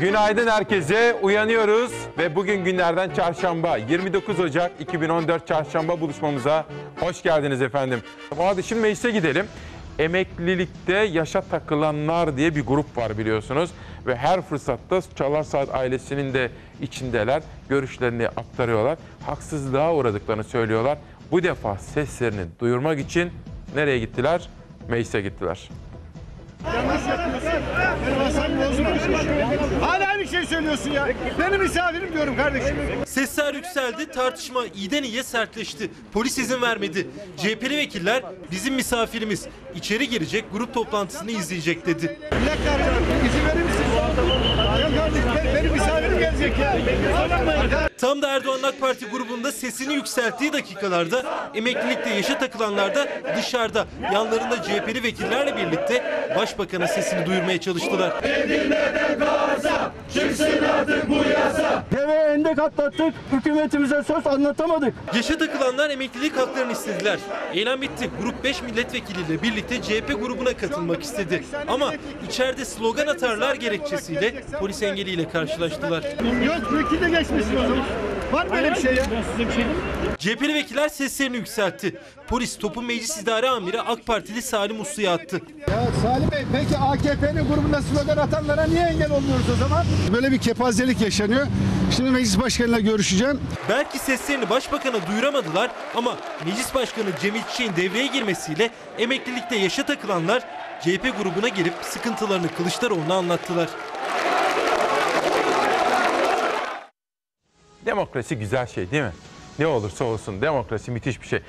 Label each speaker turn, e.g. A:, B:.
A: Günaydın herkese. Uyanıyoruz ve bugün günlerden çarşamba 29 Ocak 2014 çarşamba buluşmamıza hoş geldiniz efendim. Hadi şimdi meclise gidelim. Emeklilikte yaşa takılanlar diye bir grup var biliyorsunuz ve her fırsatta Çalar Saat ailesinin de içindeler. Görüşlerini aktarıyorlar. Haksızlığa uğradıklarını söylüyorlar. Bu defa seslerini duyurmak için nereye gittiler? Meclise gittiler.
B: Hala aynı şey söylüyorsun ya. Benim misafirim diyorum kardeşim.
C: Sesler yükseldi, tartışma iyiden iyiye sertleşti. Polis izin vermedi. CHP'li vekiller bizim misafirimiz içeri girecek, grup toplantısını izleyecek dedi.
B: Bir dakika arkadaşlar, izin verir misin? Ya kardeşim benim misafirim gelecek ya.
C: Tam da Erdoğan AK Parti grubunda sesini yükselttiği dakikalarda emeklilikte yaşa takılanlar da dışarıda yanlarında CHP'li vekillerle birlikte başbakana sesini duyurmaya çalıştılar.
D: Deve endek atlattık, hükümetimize söz anlatamadık.
C: Yaşa takılanlar emeklilik haklarını istediler. Eylem bitti. Grup 5 milletvekiliyle birlikte CHP grubuna katılmak istedi. Ama içeride slogan atarlar gerekçesiyle polis engeliyle karşılaştılar.
B: Yok vekil de geçmişsin o zaman. Var mı böyle bir şey ya?
C: CHP'li vekiller seslerini yükseltti. Polis topu meclis idare amiri AK Partili Salim Uslu'ya attı.
B: Ya Salim Bey peki AKP'nin grubunda slogan atanlara niye engel olmuyoruz o zaman? Böyle bir kepazelik yaşanıyor. Şimdi meclis başkanıyla görüşeceğim.
C: Belki seslerini başbakana duyuramadılar ama meclis başkanı Cemil Çiçek'in devreye girmesiyle emeklilikte yaşa takılanlar CHP grubuna girip sıkıntılarını Kılıçdaroğlu'na anlattılar.
A: Demokrasi güzel şey değil mi? Ne olursa olsun demokrasi müthiş bir şey.